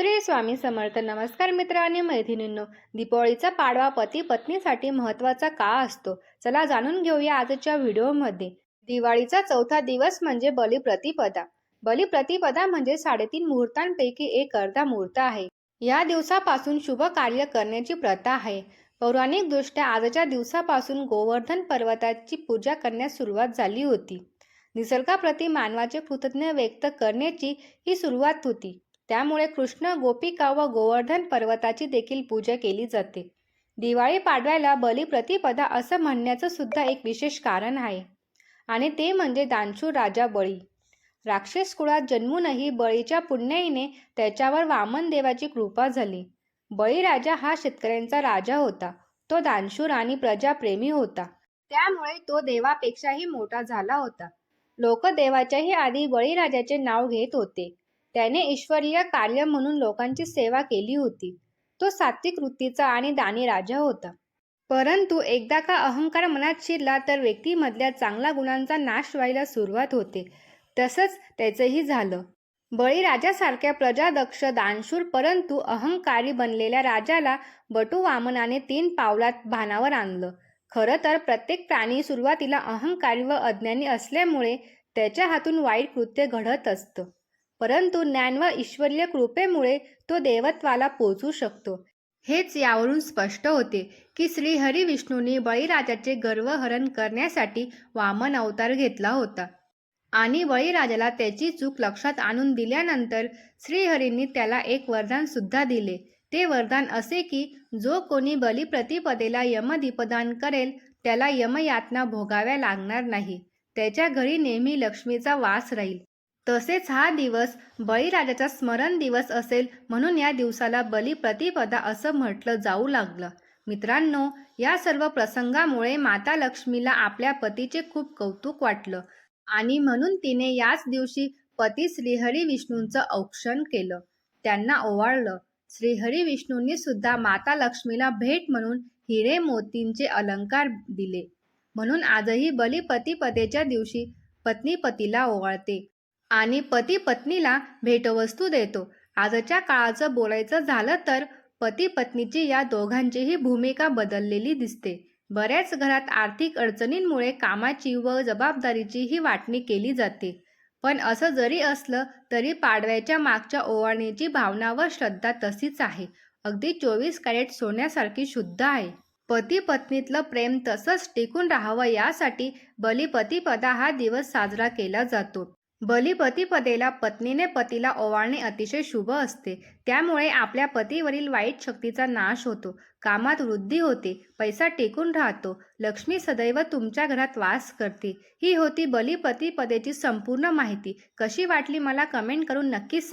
श्री स्वामी समर्थ. नमस्कार मित्र आणि मैत्रिणींनो. दीपावळीचा पाडवा पती पत्नीसाठी महत्त्वाचा का असतो? चला जाणून घेऊया आजच्या व्हिडिओमध्ये. दिवाळीचा चौथा दिवस म्हणजे बलिप्रतिपदा. बलिप्रतिपदा म्हणजे साडेतीन मुहूर्तांपैकी एक अर्धा मुहूर्त आहे. या दिवसापासून शुभ कार्य करण्याची प्रथा आहे. पौराणिकदृष्ट्या आजच्या दिवसापासून गोवर्धन पर्वताची पूजा करण्यास सुरुवात झाली होती. निसर्गाप्रती मानवाचे कृतज्ञ व्यक्त करण्याची ही सुरुवात होती. त्यामुळे कृष्ण गोपिका व गोवर्धन पर्वताची देखील पूजा केली जाते. दिवाळी पाडव्याला बलिप्रतिपदा असं म्हणण्याचं सुद्धा एक विशेष कारण आहे. आणि ते म्हणजे दानशूर राजा बळी. राक्षस कुळात जन्मूनही बळीच्या पुण्याईने त्याच्यावर वामन देवाची कृपा झाली. बळीराजा हा शेतकऱ्यांचा राजा होता. तो दानशूर आणि प्रजाप्रेमी होता. त्यामुळे तो देवापेक्षाही मोठा झाला होता. लोक देवाच्याही आधी बळीराजाचे नाव घेत होते. त्याने ईश्वरीय कार्य म्हणून लोकांची सेवा केली होती. तो सात्विक वृत्तीचा आणि दानी राजा होता. परंतु एकदा का अहंकार मनात शिरला तर व्यक्तीमधल्या चांगल्या गुणांचा नाश व्हायला सुरुवात होते. तसंच त्याचंही झालं. बळीराजासारख्या प्रजादक्ष दानशूर परंतु अहंकारी बनलेल्या राजाला बटू वामनाने तीन पावलात भानावर आणलं. खरं तर प्रत्येक प्राणी सुरुवातीला अहंकारी व अज्ञानी असल्यामुळे त्याच्या हातून वाईट कृत्य घडत असतं. परंतु ज्ञान व ईश्वरीय कृपेमुळे तो देवत्वाला पोचू शकतो. हेच यावरून स्पष्ट होते की श्री हरी विष्णूंनी बळीराजाचे गर्वहरण करण्यासाठी वामन अवतार घेतला होता. आणि बळीराजाला त्याची चूक लक्षात आणून दिल्यानंतर श्रीहरींनी त्याला एक वरदान सुद्धा दिले. ते वरदान असे की जो कोणी बलिप्रतिपदेला यमदीपदान करेल त्याला यमयातना भोगाव्या लागणार नाही. त्याच्या घरी नेहमी लक्ष्मीचा वास राहील. तसेच हा दिवस बळीराजाचा स्मरण दिवस असेल म्हणून या दिवसाला बलिप्रतिपदा असं म्हटलं जाऊ लागलं. मित्रांनो या सर्व प्रसंगामुळे माता लक्ष्मीला आपल्या पतीचे खूप कौतुक वाटलं आणि म्हणून तिने याच दिवशी पती श्रीहरी विष्णूंचं औक्षण केलं. त्यांना ओवाळलं. श्रीहरी विष्णूंनी सुद्धा माता लक्ष्मीला भेट म्हणून हिरे मोतींचे अलंकार दिले. म्हणून आजही बलिपतीपदेच्या दिवशी पत्नी पतीला ओवाळते. आणि पती पत्नीला भेटवस्तू देतो. आजच्या काळाचं बोलायचं झालं तर पती पत्नीची या दोघांचीही भूमिका बदललेली दिसते. बऱ्याच घरात आर्थिक अडचणींमुळे कामाची व जबाबदारीची ही वाटणी केली जाते. पण असं जरी असलं तरी पाडव्याच्या मागच्या ओवाळणीची भावना व श्रद्धा तशीच आहे. अगदी चोवीस कॅरेट सोन्यासारखी शुद्ध आहे. पती पत्नीतलं प्रेम तसंच टिकून राहावं यासाठी बलिपतीपदा हा दिवस साजरा केला जातो. बलिपतीपदेला पत्नीने पतीला ओवाळणे अतिशय शुभ असते. त्यामुळे आपल्या पतीवरील वाईट शक्तीचा नाश होतो. कामात वृद्धी होते. पैसा टिकून राहतो. लक्ष्मी सदैव तुमच्या घरात वास करते. ही होती बलिपतीपदेची संपूर्ण माहिती. कशी वाटली मला कमेंट करून नक्कीच